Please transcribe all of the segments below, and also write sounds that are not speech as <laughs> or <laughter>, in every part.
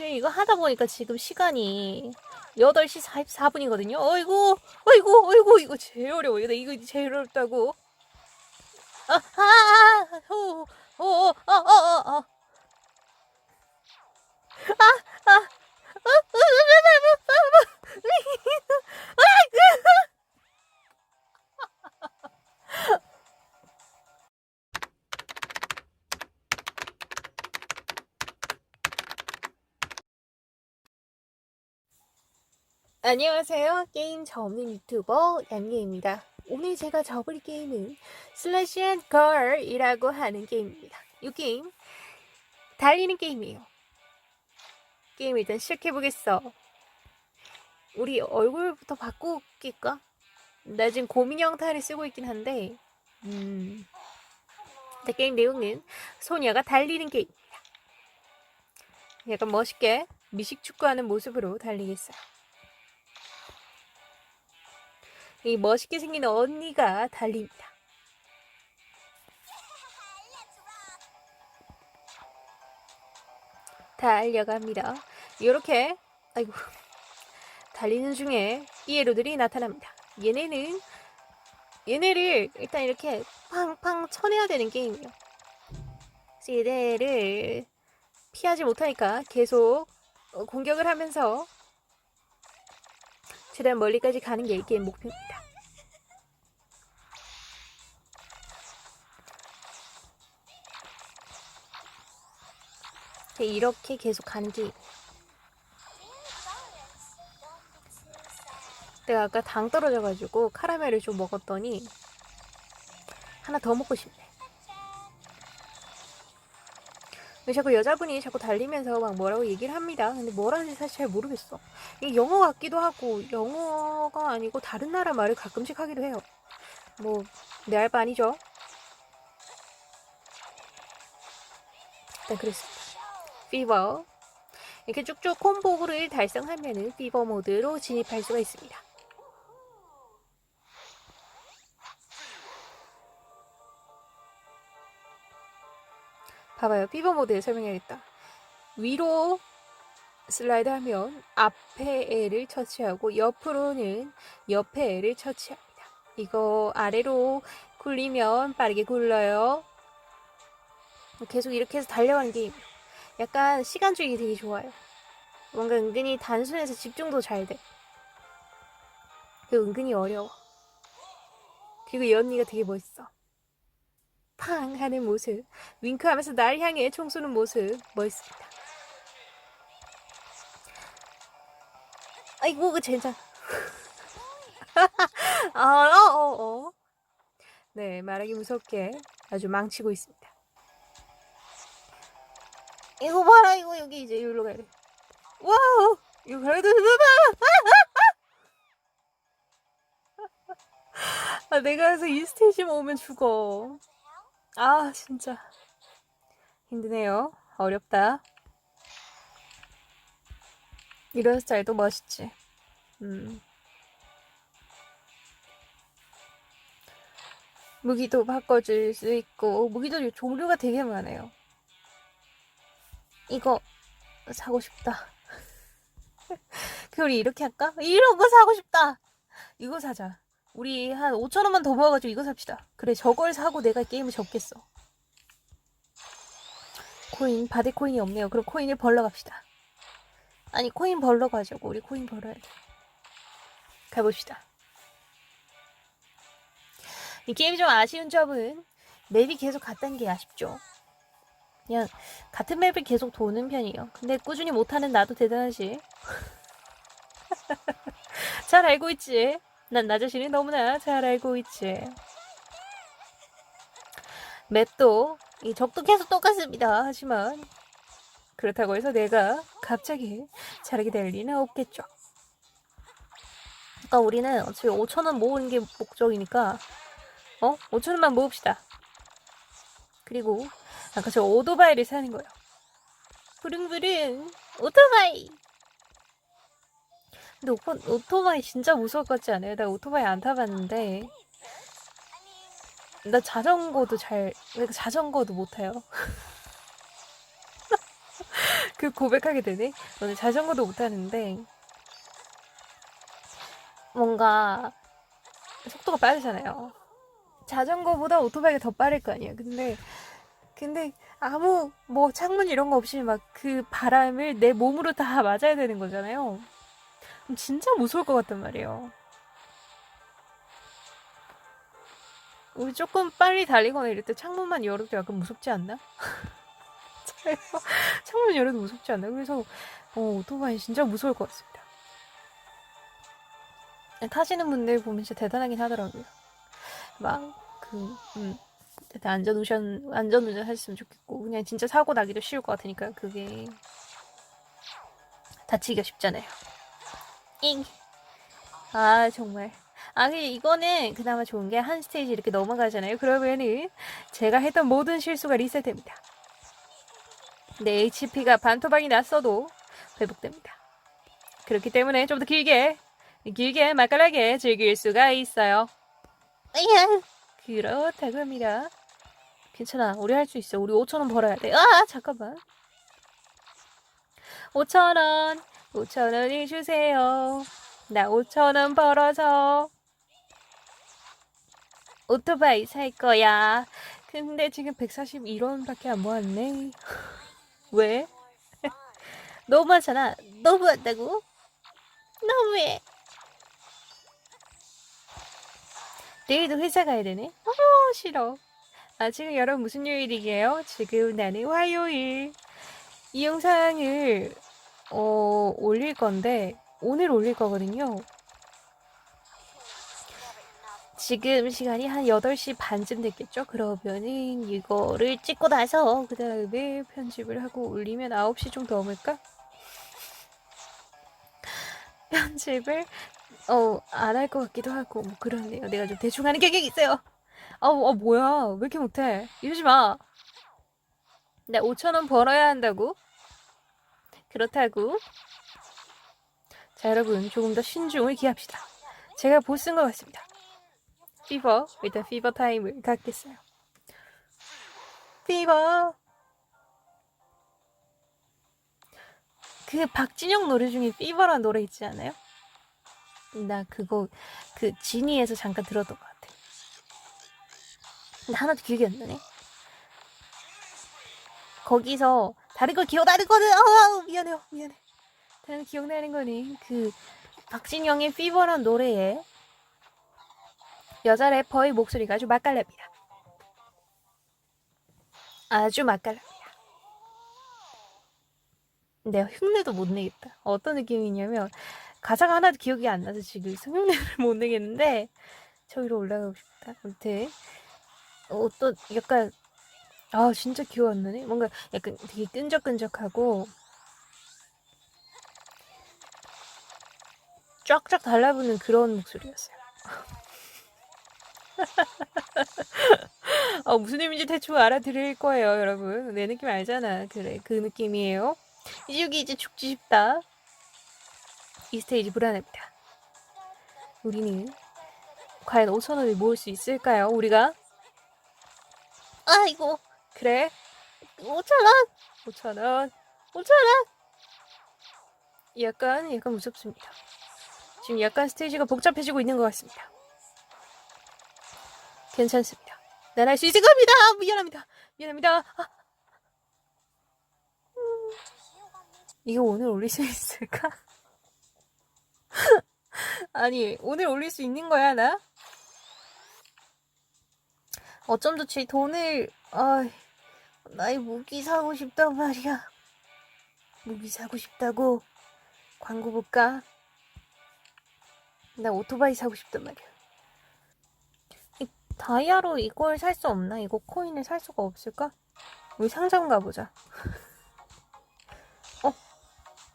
그냥 이거 하다 보니까 지금 시간이 8시 44분이거든요. 어이구, 어이구, 어이구, 이거 제일 어려워. 이거, 이거 제일 어렵다고. 아, 아, 아, 호, 호, 호, 어, 어, 어, 어. 아, 아, 안녕하세요. 게임 접는 유튜버 양예입니다. 오늘 제가 접을 게임은 슬래시 앤 걸이라고 하는 게임입니다. 이 게임 달리는 게임이에요. 게임 일단 시작해보겠어. 우리 얼굴부터 바꿀까? 나 지금 고민 형태를 쓰고 있긴 한데 음... 근데 게임 내용은 소녀가 달리는 게임입니다. 약간 멋있게 미식축구하는 모습으로 달리겠어요. 이 멋있게 생긴 언니가 달립니다. 달려갑니다. 이렇게 아이고 달리는 중에 삐에로들이 나타납니다. 얘네는 얘네를 일단 이렇게 팡팡 쳐내야 되는 게임이에요. 얘네를 피하지 못하니까 계속 어, 공격을 하면서 최대한 멀리까지 가는 게 이 게임 목표입니다. 이렇게 계속 가는 게 내가 아까 당 떨어져가지고 카라멜을 좀 먹었더니 하나 더 먹고 싶네. 자꾸 여자분이 자꾸 달리면서 막 뭐라고 얘기를 합니다. 근데 뭐라는지 사실 잘 모르겠어. 이게 영어 같기도 하고 영어가 아니고 다른 나라 말을 가끔씩 하기도 해요. 뭐 내 알바 아니죠? 일단 그랬습니다. 피버 이렇게 쭉쭉 콤보를 달성하면은 피버 모드로 진입할 수가 있습니다. 봐봐요. 피버 모드에 설명해야겠다. 위로 슬라이드 하면 앞에 애를 처치하고 옆으로는 옆에 애를 처치합니다. 이거 아래로 굴리면 빠르게 굴러요. 계속 이렇게 해서 달려가는 게임. 약간 시간 줄이기 되게 좋아요. 뭔가 은근히 단순해서 집중도 잘 돼. 그 은근히 어려워. 그리고 이 언니가 되게 멋있어. 팡 하는 모습, 윙크하면서 날 향해 총 쏘는 모습 멋있습니다. 아이고 그 젠장. <laughs> 아, 어, 어, 어. 네, 말하기 무섭게 아주 망치고 있습니다. 이거 봐라, 이거 여기 이제 여기로 가야 돼. 와우, 이거 돼. <laughs> 아, 내가 해서 이 스테이지만 오면 죽어. 아, 진짜. 힘드네요. 어렵다. 이런 스타일도 멋있지. 음. 무기도 바꿔줄 수 있고, 무기도 종류가 되게 많아요. 이거 사고 싶다. <laughs> 그 우리 이렇게 할까? 이런 거 사고 싶다. 이거 사자. 우리 한 5천 원만 더 모아가지고 이거 삽시다. 그래 저걸 사고 내가 게임을 접겠어. 코인 바디 코인이 없네요. 그럼 코인을 벌러 갑시다. 아니 코인 벌러 가자고 우리 코인 벌어야 돼. 가봅시다. 이 게임이 좀 아쉬운 점은 맵이 계속 같다는 게 아쉽죠. 그냥 같은 맵을 계속 도는 편이에요. 근데 꾸준히 못하는 나도 대단하지. <laughs> 잘 알고 있지. 난 나 자신을 너무나 잘 알고 있지. 맵도 이 적도 계속 똑같습니다. 하지만 그렇다고 해서 내가 갑자기 잘하게 될 리는 없겠죠. 그러니까 우리는 어차피 5천원 모으는 게 목적이니까 어? 5천원만 모읍시다. 그리고 아까 저 오토바이를 사는 거예요. 부릉부릉 오토바이. 근데 오토, 오토바이 진짜 무서울 것 같지 않아요? 나 오토바이 안 타봤는데 나 자전거도 잘, 왜 자전거도 못 타요. <laughs> 그 고백하게 되네. 너는 자전거도 못 타는데 뭔가 속도가 빠르잖아요. 자전거보다 오토바이가 더 빠를 거 아니에요. 근데 근데 아무 뭐 창문 이런 거 없이 막 그 바람을 내 몸으로 다 맞아야 되는 거잖아요. 진짜 무서울 것 같단 말이에요. 우리 조금 빨리 달리거나 이럴 때 창문만 열어도 약간 무섭지 않나? <laughs> 창문 열어도 무섭지 않나? 그래서 어, 오토바이 진짜 무서울 것 같습니다. 타시는 분들 보면 진짜 대단하긴 하더라고요. 막, 그, 음, 안전운전, 안전운전 하셨으면 좋겠고, 그냥 진짜 사고 나기도 쉬울 것 같으니까, 그게, 다치기가 쉽잖아요. 잉! 아, 정말. 아, 이거는 그나마 좋은 게 한 스테이지 이렇게 넘어가잖아요. 그러면은 제가 했던 모든 실수가 리셋됩니다. 내 HP가 반토막이 났어도 회복됩니다. 그렇기 때문에 좀 더 길게, 길게 맛깔나게 즐길 수가 있어요. 그렇다고 합니다. 괜찮아. 우리 할 수 있어. 우리 5천원 벌어야 돼. 아, 잠깐만. 5천원, 5천 원이 주세요. 나 5천 원 벌어서 오토바이 살 거야. 근데 지금 141원밖에 안 모았네. <laughs> 왜? <laughs> 너무하잖아. 너무한다고? 너무해. 내일도 회사 가야 되네. 어, 싫어. 아, 지금 여러분 무슨 요일이게요? 지금 나는 화요일. 이 영상을, 어, 올릴 건데, 오늘 올릴 거거든요. 지금 시간이 한 8시 반쯤 됐겠죠? 그러면은 이거를 찍고 나서 그 다음에 편집을 하고 올리면 9시 정도 넘을까? 편집을 어, 안 할 것 같기도 하고 뭐 그러네요. 내가 좀 대충 하는 경향이 있어요. 어, 어 뭐야? 왜 이렇게 못해? 이러지 마. 나 5천 원 벌어야 한다고? 그렇다고? 자, 여러분 조금 더 신중을 기합시다. 제가 보스인 것 같습니다. 피버 일단 피버 타임을 갖겠어요. 피버 그 박진영 노래 중에 피버란 노래 있지 않아요? 나 그거 그 지니에서 잠깐 들었던 것 같아. 근데 하나도 기억이 안 나네. 거기서 다른 걸 기억나는 거는 아 미안해요 미안해. 다른 기억나는 거는 그 박진영의 피버란 노래에 여자 래퍼의 목소리가 아주 맛깔납니다. 아주 맛깔납니다. 내가 흉내도 못 내겠다. 어떤 느낌이냐면 가사가 하나도 기억이 안 나서 지금 흉내를 못 내겠는데 저기로 올라가고 싶다. 아무튼 어떤 약간 아 진짜 나네. 뭔가 약간 되게 끈적끈적하고 쫙쫙 달라붙는 그런 목소리였어요. 어, <laughs> 무슨 의미인지 대충 알아들을 거예요, 여러분. 내 느낌 알잖아. 그래, 그 느낌이에요. 이제 여기 이제 죽지 싶다. 이 스테이지 불안합니다. 우리는 과연 5천원을 모을 수 있을까요, 우리가? 아이고, 그래. 5천원! 5천원! 5천원! 약간, 약간 무섭습니다. 지금 약간 스테이지가 복잡해지고 있는 것 같습니다. 괜찮습니다. 난 할 수 있을 겁니다. 미안합니다. 미안합니다. 아. 음. 이거 오늘 올릴 수 있을까? <laughs> 아니, 오늘 올릴 수 있는 거야, 나? 어쩜 좋지, 돈을, 아, 나의 무기 사고 싶단 말이야. 무기 사고 싶다고. 광고 볼까? 나 오토바이 사고 싶단 말이야. 이 다이아로 이걸 살 수 없나? 이거 코인을 살 수가 없을까? 우리 상점 가보자. <laughs> 어?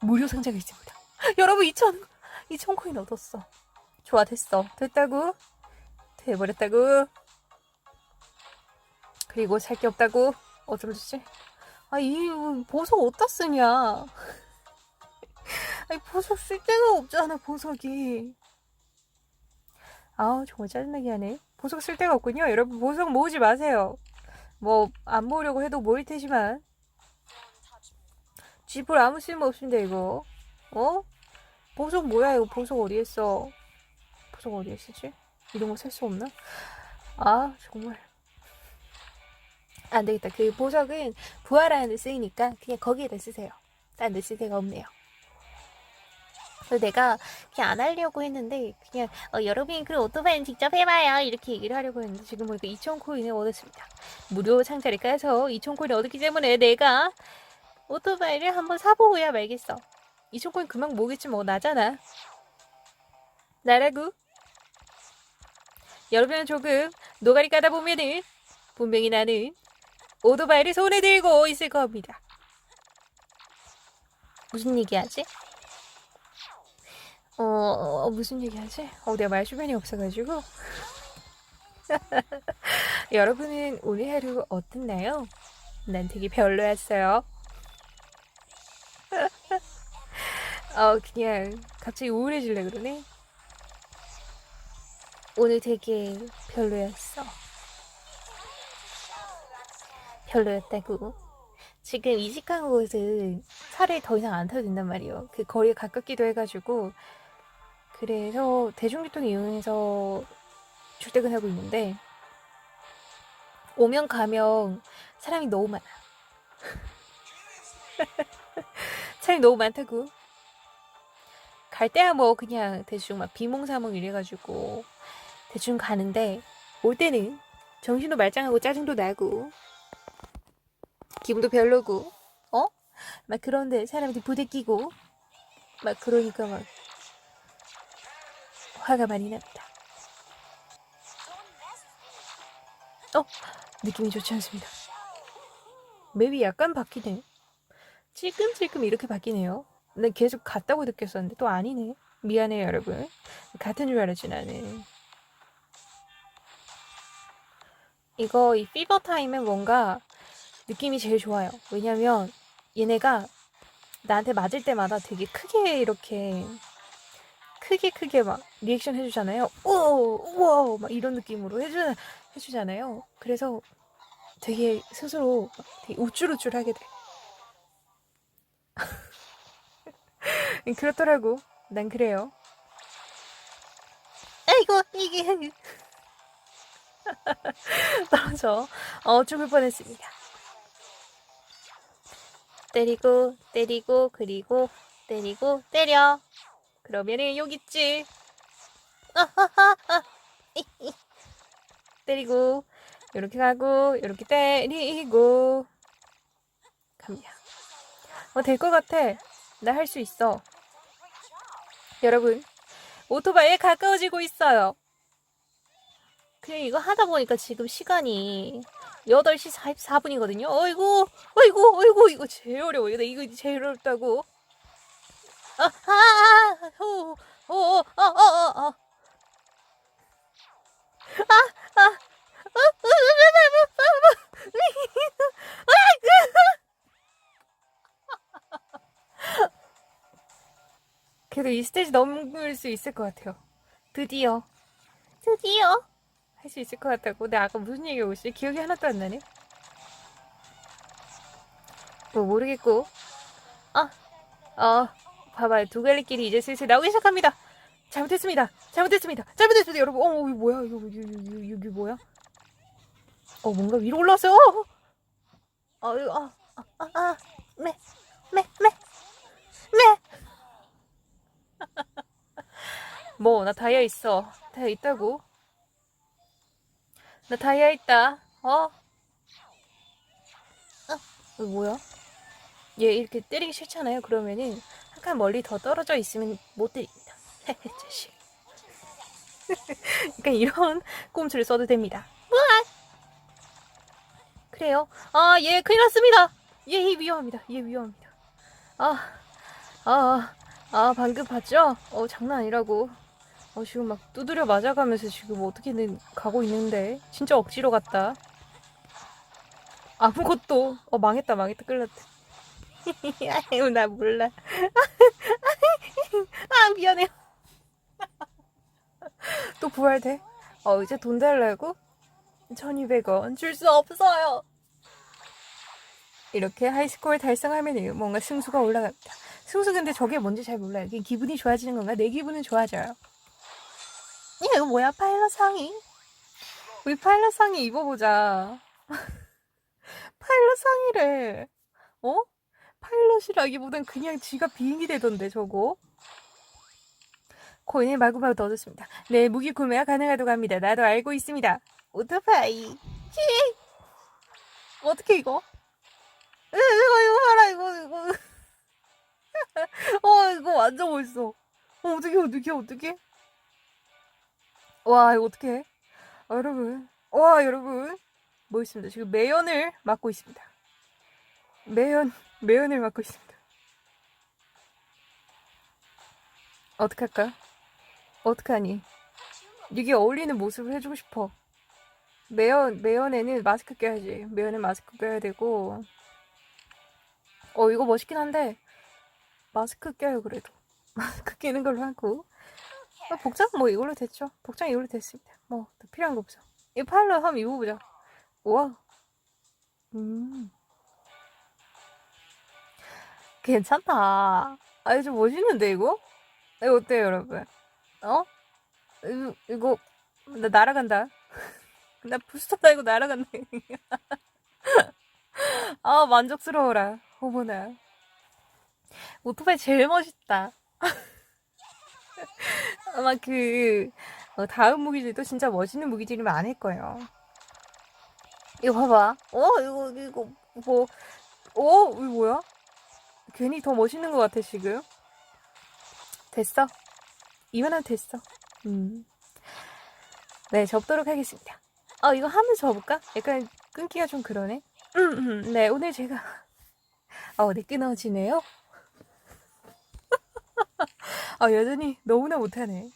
무료 상자가 있습니다. <laughs> 여러분 2천 2천 코인 얻었어. 좋아 됐어. 됐다고. 돼버렸다고. 그리고 살 게 없다고. 어쩌면 좋지? 아, 이 보석 어디다 쓰냐? 아니, 보석 쓸 데가 없잖아, 보석이. 아우, 정말 짜증나게 하네. 보석 쓸 데가 없군요. 여러분, 보석 모으지 마세요. 뭐, 안 모으려고 해도 모일 테지만. 지불 아무 쓸모 없습니다 이거. 어? 보석 뭐야 이거 보석 어디에 써? 보석 어디에 쓰지? 이런 거살수 없나? 아 정말 안 되겠다. 그 보석은 부활하는 데 쓰이니까 그냥 거기에다 쓰세요. 딴 데 쓸 데가 없네요. 그래서 내가 그냥 안 하려고 했는데 그냥 어, 여러분이 그 오토바이는 직접 해봐요 이렇게 얘기를 하려고 했는데 지금 보니까 2,000코인을 얻었습니다. 무료 상자를 까서 2,000코인을 얻었기 때문에 내가 오토바이를 한번 사보고야 말겠어. 2,000코인 금방 모겠지 뭐 나잖아. 나라고. 여러분은 조금 노가리 까다 보면은 분명히 나는 오토바이를 손에 들고 있을 겁니다. 무슨 얘기하지? 어, 어, 무슨 얘기하지? 어, 내가 말 주변이 없어가지고. <laughs> 여러분은 오늘 하루 어땠나요? 난 되게 별로였어요. <laughs> 어, 그냥 갑자기 우울해질래 그러네. 오늘 되게 별로였어. 별로였다고. 지금 이직한 곳은 차를 더 이상 안 타도 된단 말이에요. 그 거리가 가깝기도 해가지고. 그래서 대중교통 이용해서 출퇴근하고 있는데, 오면 가면 사람이 너무 많아. <laughs> 사람이 너무 많다고. 갈 때야 뭐 그냥 대충 막 비몽사몽 이래가지고 대충 가는데 올 때는 정신도 말짱하고 짜증도 나고 기분도 별로고 어? 막 그런데 사람들이 부대끼고 막 그러니까 막 화가 많이 납니다. 어? 느낌이 좋지 않습니다. 맵이 약간 바뀌네. 찔끔찔끔 이렇게 바뀌네요. 난 계속 같다고 느꼈었는데 또 아니네. 미안해요 여러분. 같은 줄 알았지 나는. 이거 이 피버 타임은 뭔가 느낌이 제일 좋아요. 왜냐면 얘네가 나한테 맞을 때마다 되게 크게 이렇게 크게 크게 막 리액션 해주잖아요. 오, 우와, 막 이런 느낌으로 해주, 해주잖아요. 그래서 되게 스스로 막 되게 우쭐우쭐 하게 돼. <laughs> 그렇더라고. 난 그래요. 아이고, 이게. <laughs> 떨어져. 어, 죽을 뻔했습니다. 때리고, 때리고, 그리고, 때리고, 때려. 그러면은 여기 있지. <laughs> 때리고, 이렇게 가고, 이렇게 때리고. 갑니다. 어, 될 것 같아. 나 할 수 있어. 여러분, 오토바이에 가까워지고 있어요. 그냥 이거 하다 보니까 지금 시간이 8시 44분이거든요. 어이구, 어이구, 어이구, 이거 제일 어려워. 이거, 제일 어렵다고. 아, 아, 아, 호, 호, 호, 어, 어, 어, 어. 아, 아, 그래도 이 스테이지 넘을 수 있을 것 같아요. 드디어. 드디어. 할 수 있을 것 같다고. 근데 아까 무슨 얘기하고 있지? 기억이 하나도 안 나네. 뭐 모르겠고. 아, 어, 봐봐요. 두 갈래길이 이제 슬슬 나오기 시작합니다. 잘못했습니다. 잘못했습니다. 잘못했습니다. 여러분, 어, 이거 뭐야? 이거, 이거, 이거, 이거, 이거 뭐야? 어, 뭔가 위로 올라왔어요. 어, 어, 이거, 아, 아, 아, 아, 매, 매, 매, 매. <laughs> 뭐, 나 다이아 있어. 다이아 있다고. 나 다이아 있다. 어? 어? 이거 뭐야? 얘 이렇게 때리기 싫잖아요. 그러면은 한 칸 멀리 더 떨어져 있으면 못 때립니다. <laughs> 자식. 그러니까 이런 <laughs> 꼼수를 써도 됩니다. 뭐야? 그래요. 아, 얘 큰일 났습니다. 얘 위험합니다. 얘 위험합니다. 아, 아, 아, 방금 봤죠? 어, 장난 아니라고. 어, 지금 막 두드려 맞아가면서 지금 어떻게든 가고 있는데. 진짜 억지로 갔다. 아무것도. 어, 망했다, 망했다, 끌렸다. <laughs> 아유, 나 몰라. <laughs> 아, 미안해요. <laughs> 또 부활돼? 어, 이제 돈 달라고? 1200원. 줄 수 없어요. 이렇게 하이스코어를 달성하면 뭔가 승수가 올라갑니다. 승수 근데 저게 뭔지 잘 몰라요. 기분이 좋아지는 건가? 내 기분은 좋아져요. 이거 뭐야 파일럿 상의? 우리 파일럿 상의 입어보자. <laughs> 파일럿 상의를 어? 파일럿이라기보단 그냥 지가 비행기 되던데 저거. 코인을 마구마구 넣어줬습니다. 네, 무기 구매가 가능하다고 합니다. 나도 알고 있습니다. 오토바이. 히! 어떻게 이거? 으, 이거, 이거 봐라, 이거, 이거. <laughs> 어, 이거 완전 멋있어. 어, 어떡해, 어떡해, 어떡해. 와, 이거 어떡해. 아, 여러분. 와, 여러분. 멋있습니다. 지금 매연을 맡고 있습니다. 매연, 매연을 맡고 있습니다. 어떡할까? 어떡하니? 이게 어울리는 모습을 해주고 싶어. 매연, 매연에는 마스크 껴야지. 매연에 마스크 껴야 되고. 어, 이거 멋있긴 한데, 마스크 껴요, 그래도. <laughs> 마스크 끼는 걸로 하고. 어, 복장? 뭐 이걸로 됐죠. 복장 이걸로 됐습니다. 뭐, 더 필요한 거 없어. 이 파일럿 한번 입어보자. 우와. 음. 괜찮다. 아니, 좀 멋있는데, 이거? 이거 어때요, 여러분? 어? 이거, 이거, 나 날아간다. <laughs> 나 부스터 달고 날아갔네. 아, 만족스러워라. 어머나. 오토바이 제일 멋있다. 아마 그, 어, 다음 무기들도 진짜 멋있는 무기들이 많을 거예요. 이거 봐봐. 어, 이거, 이거, 뭐, 어, 이거 뭐야? 괜히 더 멋있는 것 같아, 지금. 됐어. 이만하면 됐어. 음. 네, 접도록 하겠습니다. 어, 이거 하면 접을까? 약간 끊기가 좀 그러네. 음, 음, 네, 오늘 제가, <laughs> 어, 네, 끊어지네요. 아, 여전히 너무나 못하네.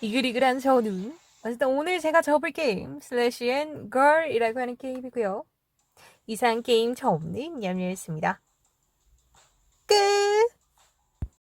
이글이글한 저는 어쨌든 오늘 제가 접을 게임 슬래시 앤 걸이라고 하는 게임이고요. 이상 게임 처음는 얌얌했습니다. 네, 끝!